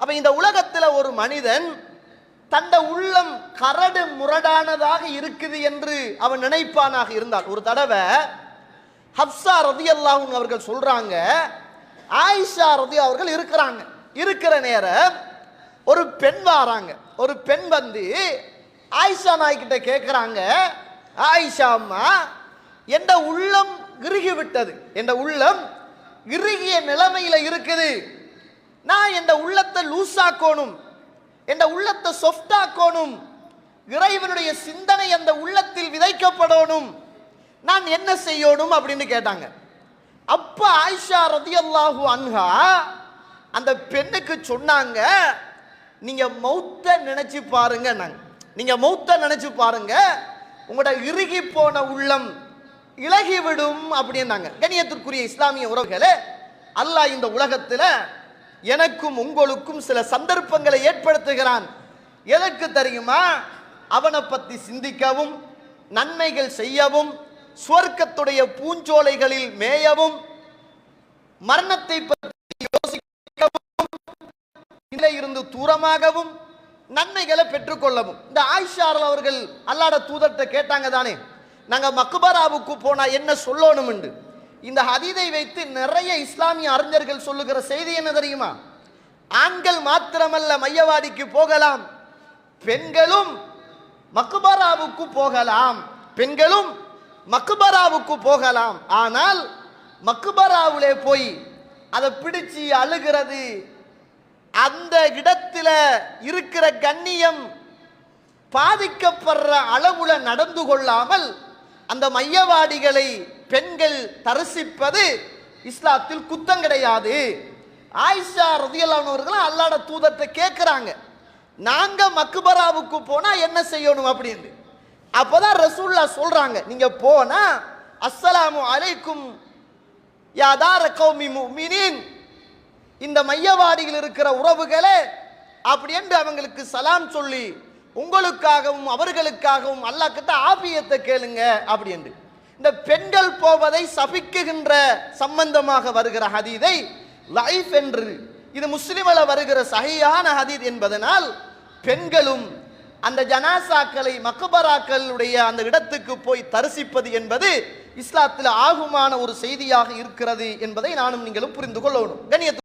அப்ப இந்த உலகத்துல ஒரு மனிதன் தண்ட உள்ளம் கரடு முரடானதாக இருக்குது என்று அவன் நினைப்பானாக இருந்தால். ஒரு தடவை ஹப்சா ரதி அவர்கள் சொல்றாங்க ஆயிஷா ரதி அவர்கள் இருக்கிறாங்க. இருக்கிற நேரம் ஒரு பெண் வாராங்க. ஒரு பெண் வந்து ஆயிஷா நாய்கிட்ட கேட்குறாங்க ஆயிஷா அம்மா என்ற உள்ளம் இறுகி விட்டது என்ற உள்ளம் இறுகிய நிலைமையில இருக்குது. நான் என் உள்ளத்தை லூசாக்கணும்? என் உள்ளத்தை சொஃப்டாக்கணும் இறைவனுடைய சிந்தனை அந்த உள்ளத்தில் விதைக்கப்படணும்? நான் என்ன செய்யணும் அப்படின்னு கேட்டாங்க. அப்ப ஆயிஷா ரதியல்லாஹு அன்ஹா அந்த பெண்ணுக்கு சொன்னாங்க நீங்க மௌத்த நினைச்சு பாருங்க நீங்க மௌத்த நினைச்சு பாருங்க. உங்களோட இறுகி போன உள்ளம் இழகி விடும் அப்படின்னாங்க. கணியத்திற்குரிய இஸ்லாமிய உறவுகளே அல்லாஹ் இந்த உலகத்தில் எனக்கும் உங்களுக்கும் சில சந்தர்ப்பங்களை ஏற்படுத்துகிறான். எதற்கு தெரியுமா? அவனை பற்றி சிந்திக்கவும் நன்மைகள் செய்யவும் சுவர்க்கத்துடைய பூஞ்சோலைகளில் மேயவும் மரணத்தை பற்றி யோசிக்கவும் இதில் இருந்து தூரமாகவும் நன்மைகளை பெற்றுக்கொள்ளவும். இந்த ஆயிஷார் அவர்கள் அல்லாட தூதர்கிட்ட கேட்டாங்க தானே நாங்கள் மக்பராவுக்கு போனால் என்ன சொல்லணும் என்று இந்த ஹதீதை வைத்து நிறைய இஸ்லாமிய அறிஞர்கள் சொல்லுகிற செய்தி என்ன தெரியுமா? ஆண்கள் மாத்திரமல்ல மையவாடிக்கு போகலாம். பெண்களும் மக்பராவுக்கு போகலாம். பெண்களும் மக்பராவுக்கு போகலாம். ஆனால் மக்பராவிலே போய் அதை பிடிச்சு அழுகிறது. அந்த இடத்துல இருக்கிற கண்ணியம் பாதிக்கப்படுற அளவுல நடந்து கொள்ளாமல் அந்த மையவாடிகளை பெண்கள் தரிசிப்பது இஸ்லாத்தில் குத்தம் கிடையாது. ஆயிஷா ரதியல்லானவர்களும் அல்லாட தூதத்தை கேட்குறாங்க நாங்கள் மக்குபராவுக்கு போனால் என்ன செய்யணும்? அப்படின்னு. அப்போதான் ரசூல்லா சொல்கிறாங்க நீங்கள் போனா அஸ்ஸலாமு அலைக்கும் யாதார கௌமி மீனின் இந்த மையவாடியில் இருக்கிற உறவுகளே அப்படி என்று அவங்களுக்கு சலாம் சொல்லி உங்களுக்காகவும் அவர்களுக்காகவும் அல்லாஹ் கிட்ட ஆபியத்தை கேளுங்க அப்படி என்று இந்த பெண்கள் போவதை சபிக்குகின்ற சம்பந்தமாக வருகிற ஹதீதை லைஃப் என்று இது முஸ்லிமல வருகிற சகையான ஹதீத் என்பதனால் பெண்களும் அந்த ஜனாசாக்களை மக்பராக்களுடைய அந்த இடத்துக்கு போய் தரிசிப்பது என்பது இஸ்லாத்தில் ஆகுமான ஒரு செய்தியாக இருக்கிறது என்பதை நானும் நீங்களும் புரிந்து கொள்ளணும். கண்ணியத்து